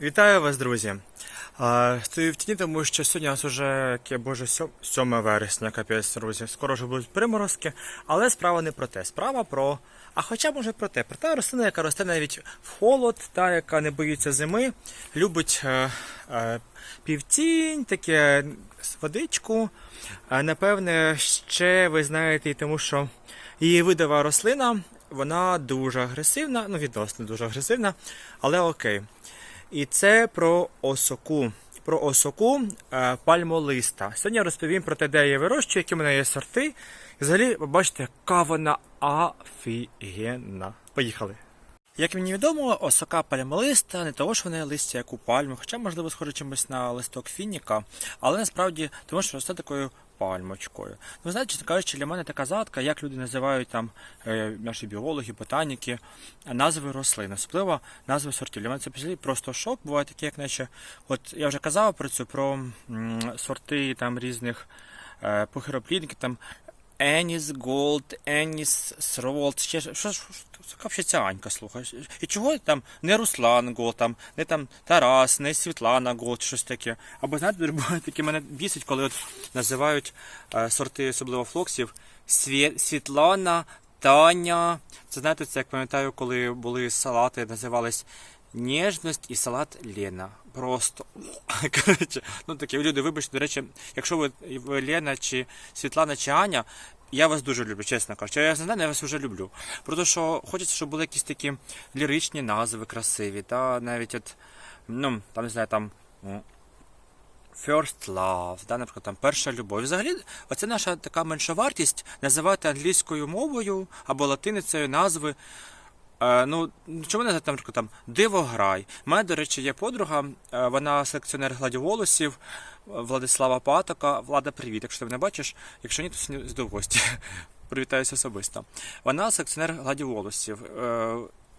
Вітаю вас, друзі. А, Стою в тіні, тому що сьогодні у нас вже яке боже 7 вересня, капець, друзі. Скоро вже будуть приморозки, але справа не про те. Справа про. А хоча може про те, про та рослина, яка росте навіть в холод, та яка не боїться зими, любить е, е, півтінь, таке водичку. Е, напевне, ще ви знаєте, і тому що її видова рослина, вона дуже агресивна, ну відносно дуже агресивна, але окей. І це про осоку. Про осоку е, пальмолиста. Сьогодні розповім про те, де я вирощую, які в мене є сорти. І взагалі, ви бачите, яка вона офігенна. Поїхали. Як мені відомо, осока пальмолиста не того, що вона листя, як у пальми, хоча, можливо, схоже чимось на листок фініка, але насправді тому, що росте такою пальмочкою. Ну, знаєте, чесно кажучи, для мене така загадка, як люди називають там е, наші біологи, ботаніки, назви рослин, особливо назви сортів. Для мене це просто шок. Буває таке, як наче, от я вже казав про цю про сорти там різних е, похироплідників, там Еніс Голд, Еніс Сролд, ще що ж яка взагалі ця Анька, слухай. І чого там не Руслан Голд, там, не там Тарас, не Світлана Голд, щось таке. Або знаєте, таке мене бісить, коли от називають е, сорти, особливо флоксів, Свє, Світлана, Таня. Це знаєте, це як пам'ятаю, коли були салати, називались Ніжність і салат Лена. Просто коротше, ну такі люди, вибачте, до речі, якщо ви, ви Лена чи Світлана чи Аня, я вас дуже люблю, чесно кажучи. Я знаю, я вас вже люблю. Просто що хочеться, щоб були якісь такі ліричні назви красиві, та навіть от, ну, там не знаю, там. First love, да, наприклад, там перша любов. Взагалі, оце наша така менша вартість називати англійською мовою або латиницею назви. Е, ну, чому не там, там Дивограй. У мене, до речі, є подруга, е, вона селекціонер гладіолусів Владислава Патока. Влада, привіт. Якщо ти мене бачиш, якщо ні, то з довгості. Привітаюся особисто. Вона селекціонер гладіолусів. Е,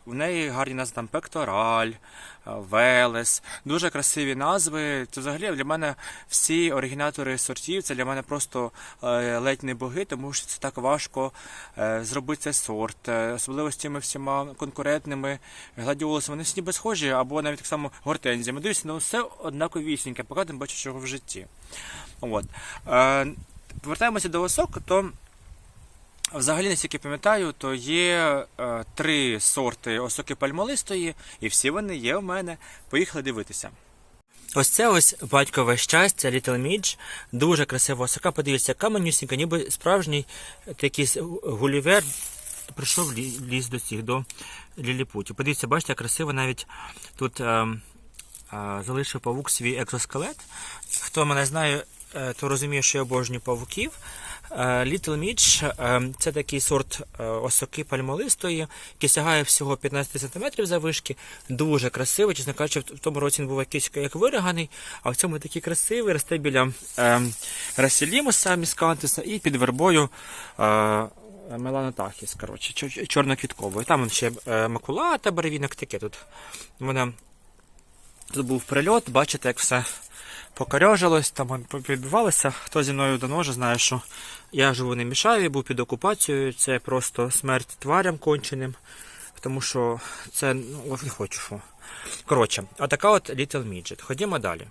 в неї гарні назви там Пектораль, е, Велес, дуже красиві назви. Це взагалі для мене всі оригінатори сортів, це для мене просто е, ледь не боги, тому що це так важко е, зробити цей сорт. Особливо з цими всіма конкурентними гладіолусами. Вони всі ніби схожі, або навіть так само гортензіями. Дивіться, ну все однаковісіньке, поки не бачу чого в житті. От. Повертаємося до осок, то. Взагалі, наскільки пам'ятаю, то є е, три сорти осоки пальмолистої, і всі вони є в мене. Поїхали дивитися. Ось це ось батькове щастя, Little Midge. Дуже красива осока. Подивіться, яка манюсінька, ніби справжній такий гулівер прийшов лі- ліз до цих, до ліліпутів. Подивіться, бачите, красиво навіть тут е, е, залишив павук свій екзоскелет. Хто мене знає, е, то розуміє, що я обожнюю павуків. Е, Little Mitch е, це такий сорт е, осоки пальмолистої, який сягає всього 15 см завишки. Дуже красивий. Чесно кажучи, в тому році він був якийсь як вириганий, а в цьому такий красивий, росте біля Расілімуса міскантиса і під вербою. Меланотахіс, коротше, чор- чорноквітковою. Там ще макулата, барвінок таке тут. Тут був прильот, бачите, як все покорьожилось, там відбувалося. Хто зі мною давно вже знає, що я живу не мішаю, був під окупацією. Це просто смерть тварям конченим. Тому що це ну, не хочу. Що. Коротше, отака от Little Midget. Ходімо далі.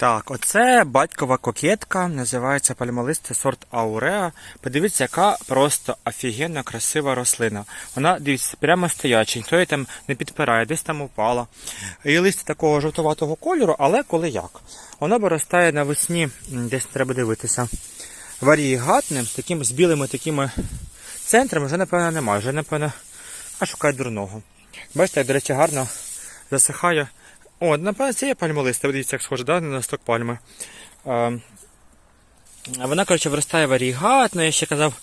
Так, оце батькова кокетка, називається пальмолистий сорт Ауреа. Подивіться, яка просто офігенно красива рослина. Вона, дивіться, прямо стояча, ніхто її там не підпирає, десь там упала. Її листя такого жовтуватого кольору, але коли як. Вона виростає навесні, десь треба дивитися, варієгатним, таким з білими такими центрами, вже, напевно, немає, вже, напевно, а шукає дурного. Бачите, як, до речі, гарно засихає. О, напевно, це є пальмолиста, дивіться, як схоже, да, на листок пальми. Е, вона, коротше, виростає варігатно. Я ще казав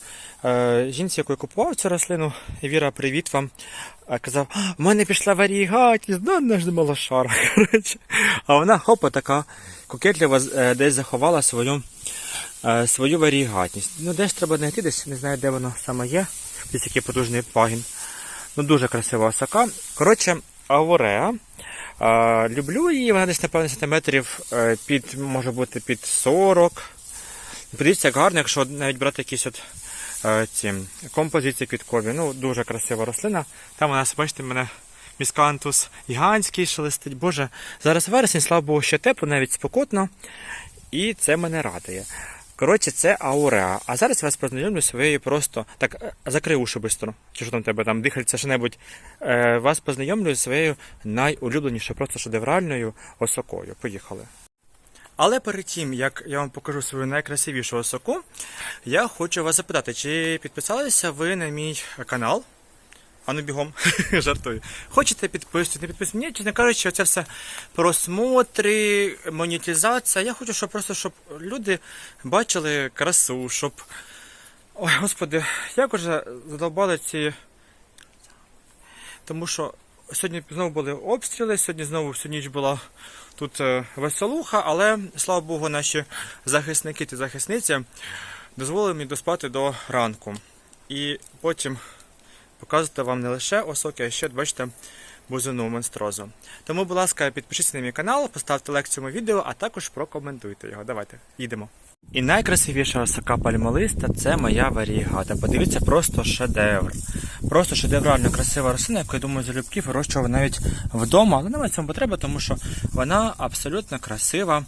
е, жінці, яку я купував цю рослину, Віра, привіт вам. Е, казав, в мене пішла варігатність, да, не ж мала шара. Коротше. А вона хопа така кокетливо е, десь заховала свою, свою варігатність. Ну, десь треба знайти, десь не знаю, де воно саме є. Десь який потужний пагін. Ну, дуже красива осака. Коротше, Авореа. Люблю її, вона десь, напевно, сантиметрів е, під, може бути під 40. Подивіться, як гарно, якщо навіть брати якісь от е, ці композиції квіткові. Ну, дуже красива рослина. Там у нас, бачите, мене міскантус гігантський шелестить. Боже, зараз вересень, слава Богу, ще тепло, навіть спокотно. І це мене радує. Коротше, це ауреа. А зараз я вас познайомлю своєю просто. Так, е, закрий уші бистро. Чи що там тебе там дихається що-небудь. Е, вас познайомлю зі своєю найулюбленішою, просто шедевральною осокою. Поїхали. Але перед тим, як я вам покажу свою найкрасивішу осоку, я хочу вас запитати, чи підписалися ви на мій канал? Ану бігом, жартую. Хочете підписувати, не підписувати? Ні, чесно кажучи, це все просмотри, монетизація. Я хочу, щоб просто щоб люди бачили красу, щоб. Ой, господи, як уже задовбали ці. Тому що сьогодні знову були обстріли, сьогодні знову всю ніч була тут е, веселуха, але слава Богу, наші захисники та захисниці дозволили мені доспати до ранку. І потім показувати вам не лише осоки, а ще, бачите, бузину монстрозу. Тому, будь ласка, підпишіться на мій канал, поставте лайк цьому відео, а також прокоментуйте його. Давайте, їдемо. І найкрасивіша осока пальмолиста це моя варігата. Подивіться, просто шедевр. Просто шедеврально красива рослина, яку я думаю, залюбки вирощував навіть вдома, але немає цьому потреби, тому що вона абсолютно красива.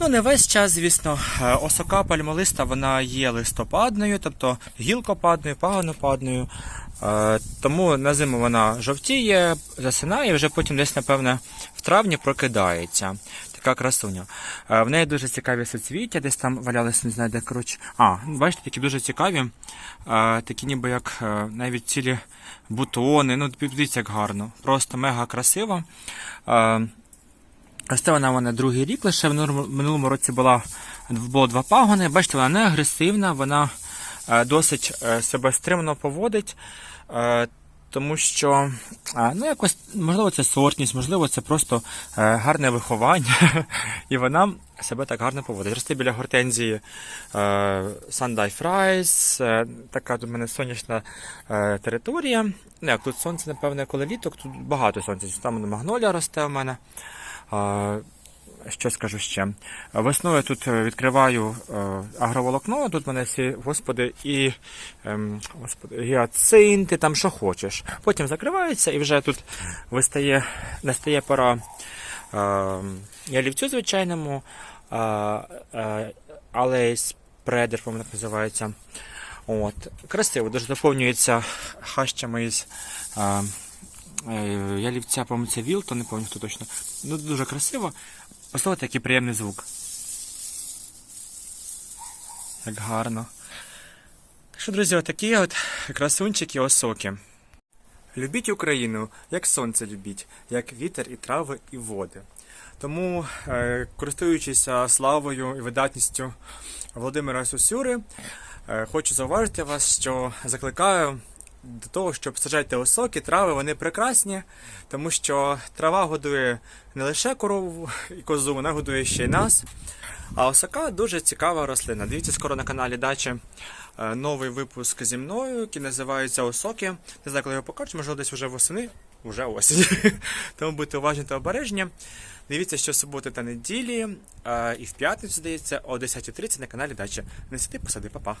Ну, не весь час, звісно. Е, Осока пальмолиста вона є листопадною, тобто гілкопадною, пагонопадною. Е, Тому на зиму вона жовтіє, засинає, і вже потім десь, напевне, в травні прокидається. Така красуня. Е, В неї дуже цікаві соцвіття, десь там валялися, не знаю, де коротше. А, бачите, такі дуже цікаві. Такі ніби як навіть цілі бутони. Ну, дивіться, як гарно. Просто мега красиво. Е, Росте вона в мене другий рік лише в минулому- році була, було два пагони. Бачите, вона не агресивна, вона е, досить е, себе стримано поводить, е, тому що ну, якось, можливо, це сортність, можливо, це просто гарне виховання, і вона себе так гарно поводить. Росте біля гортензії Sunday Fries, така в мене сонячна територія. Ну, як тут сонце, напевне, коли літо, тут багато сонця. Там магнолія росте у мене. Що скажу ще? Весною тут е, відкриваю е, агроволокно, тут мене всі, господи, і ем, господи, гіацинти, там що хочеш. Предположим, закриваються і вже тут вистає, настає пора е, ялівцю звичайному, е, е, алейс предер, по-моєму, так називається. От. Красиво, дуже доповнюється хащами із е, Е, Ялівця, по-моєму, це Віл, то не пам'ятаю хто точно. Ну, дуже красиво. Послухайте, який приємний звук. Як гарно. Що, друзі, отакі от красунчики осоки. Любіть Україну, як сонце любіть, як вітер і трави і води. Тому, е, користуючись славою і видатністю Володимира Сусюри, е, хочу зауважити вас, що закликаю до того, щоб саджати осоки, трави, вони прекрасні, тому що трава годує не лише корову і козу, вона годує ще й нас. А осока дуже цікава рослина. Дивіться скоро на каналі Дачі е, новий випуск зі мною, який називається Осоки. Не знаю, коли його покажу, можливо, десь вже восени, вже осінь. Тому будьте уважні та обережні. Дивіться, що суботи та неділі, е, і в п'ятницю, здається, о 10.30 на каналі Дача. Не сиди, посади, па-па.